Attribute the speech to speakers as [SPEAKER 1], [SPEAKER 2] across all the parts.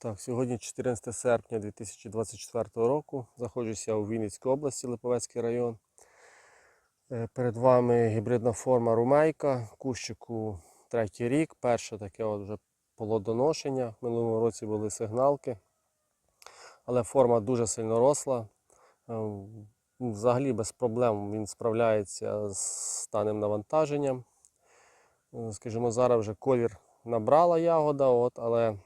[SPEAKER 1] Так, сьогодні 14 серпня 2024 року. Знаходжуся у Вінницькій області, Липовецький район. Е, Перед вами гібридна форма румейка, кущику третій рік. Перше таке от вже плодоношення. В минулому році були сигналки, але форма дуже сильно росла. Е, Взагалі без проблем він справляється з станим навантаженням. Е, Скажімо, зараз вже колір набрала ягода, от, але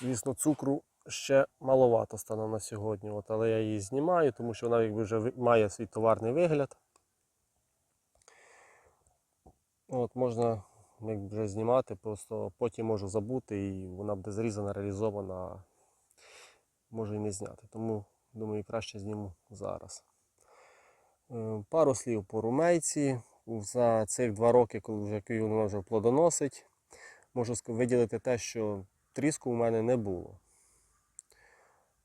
[SPEAKER 1] Звісно, цукру ще маловато станом на сьогодні, от, але я її знімаю, тому що вона якби вже має свій товарний вигляд. От, можна якби вже знімати, просто потім можу забути і вона буде зрізана, реалізована, можу і не зняти. Тому думаю, краще зніму зараз. Е, Пару слів по румейці. За цих два роки, коли вже вона вже плодоносить, можу виділити те, що тріску у мене не було.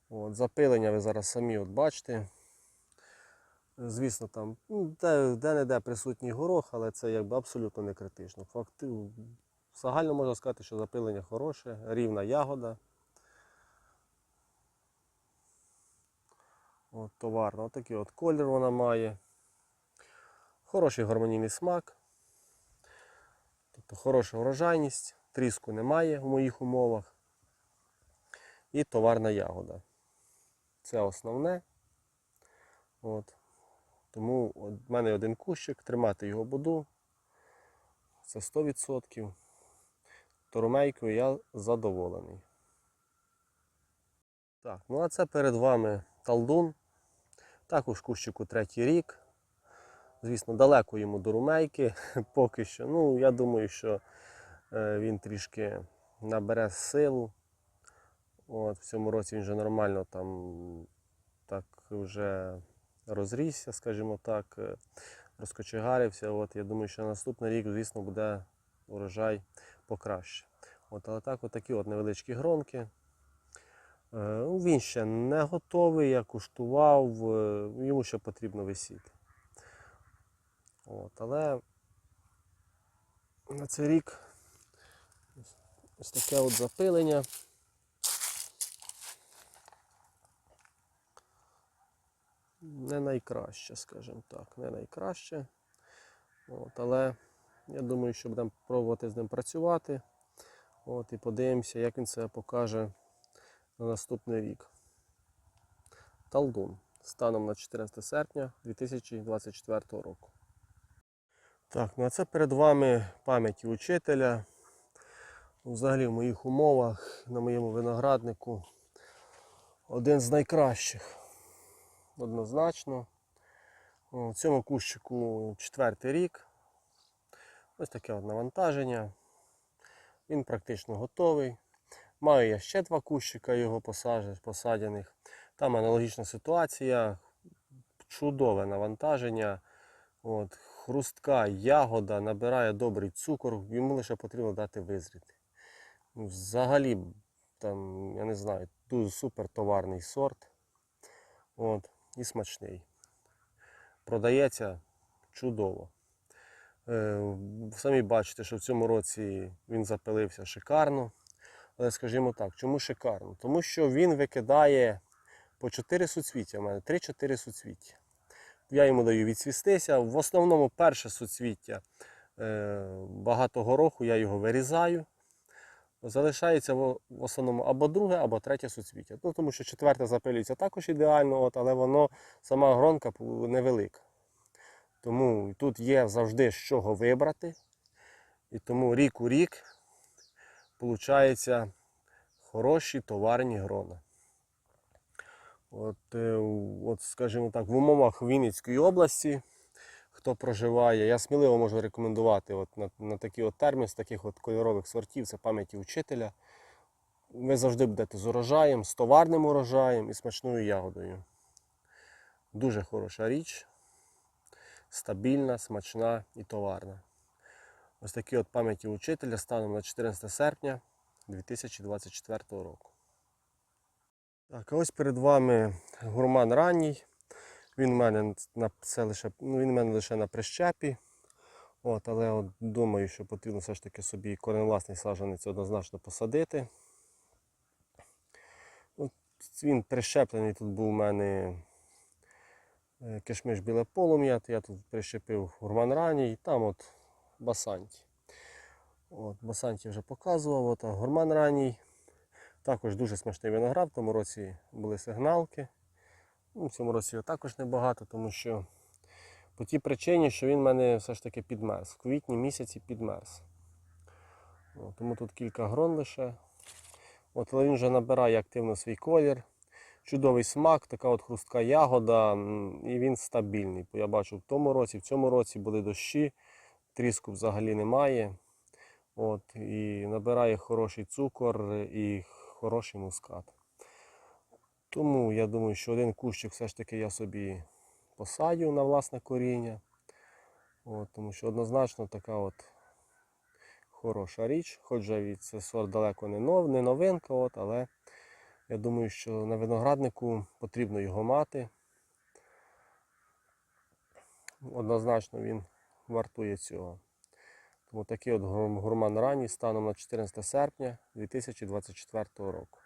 [SPEAKER 1] От, запилення ви зараз самі от бачите. Звісно, там ну, де, де-не-де присутній горох, але це якби абсолютно не критично. Факти, загально можна сказати, що запилення хороше, рівна ягода. От, товарна. От такий от колір вона має. Хороший гармонійний смак. Тобто хороша врожайність, тріску немає в моїх умовах. І товарна ягода. Це основне. От. Тому в мене один кущик, тримати його буду. Це 100%. Торумейкою я задоволений. Так, ну а це перед вами талдун. Також кущику третій рік. Звісно, далеко йому до румейки поки що. Ну, я думаю, що він трішки набере силу. От, в цьому році він вже нормально там так вже розрісся, скажімо так, е, розкочегарився. От, я думаю, що наступний рік, звісно, буде урожай покраще. От, але так, от такі от невеличкі гронки. Е, ну, Він ще не готовий, я куштував, е, йому ще потрібно висіти. От, але на цей рік ось таке от запилення. Не найкраще, скажімо так, не найкраще. От, але я думаю, що будемо пробувати з ним працювати. От, і подивимося, як він себе покаже на наступний рік. Талдун станом на 14 серпня 2024 року. Так, ну а це перед вами пам'яті учителя. Взагалі в моїх умовах, на моєму винограднику один з найкращих. Однозначно. В цьому кущику четвертий рік. Ось таке от навантаження. Він практично готовий. Маю я ще два кущика його посаджених. Там аналогічна ситуація. Чудове навантаження. От, хрустка ягода набирає добрий цукор, йому лише потрібно дати визріти. Взагалі, там, я не знаю, дуже супер товарний сорт. От, і смачний. Продається чудово. Е, самі бачите, що в цьому році він запилився шикарно. Але скажімо так, чому шикарно? Тому що він викидає по 4 суцвіття. У мене 3-4 суцвіття. Я йому даю відсвістися. В основному перше суцвіття е, багато гороху, я його вирізаю. Залишається в основному або друге, або третє суцвіття. Ну, тому що четверте запилюється також ідеально, от, але воно сама гронка невелика. Тому тут є завжди з чого вибрати. І тому рік у рік виходить хороші товарні грона. От, е, от, скажімо так, в умовах Вінницької області, хто проживає, я сміливо можу рекомендувати от на, на такий от термін з таких от кольорових сортів, це пам'яті учителя. Ви завжди будете з урожаєм, з товарним урожаєм і смачною ягодою. Дуже хороша річ, стабільна, смачна і товарна. Ось такі от пам'яті учителя станом на 14 серпня 2024 року. Так, ось перед вами гурман ранній. Він в мене на це лише, ну, він в мене лише на прищепі. От, але от думаю, що потрібно все ж таки собі кореневласний саджанець однозначно посадити. От, він прищеплений тут був у мене е, кишмиш біле полум'я, я тут прищепив гурман ранній, і там от басанті. От, басанті вже показував, от, а гурман ранній. Також дуже смачний виноград, в тому році були сигналки. Ну, в цьому році його також небагато, тому що по тій причині, що він в мене все ж таки підмерз. В квітні місяці підмерз. Тому тут кілька грон лише. От, але він вже набирає активно свій колір. Чудовий смак, така от хрустка ягода, і він стабільний. Я бачу в тому році, в цьому році були дощі, тріску взагалі немає. От, і набирає хороший цукор і хороший мускат. Тому я думаю, що один кущик все ж таки я собі посадю на власне коріння. От, тому що однозначно така от хороша річ, хоч від це сорт далеко не, нов, не новинка, от, але я думаю, що на винограднику потрібно його мати. Однозначно він вартує цього. Тому такий от гурман ранній станом на 14 серпня 2024 року.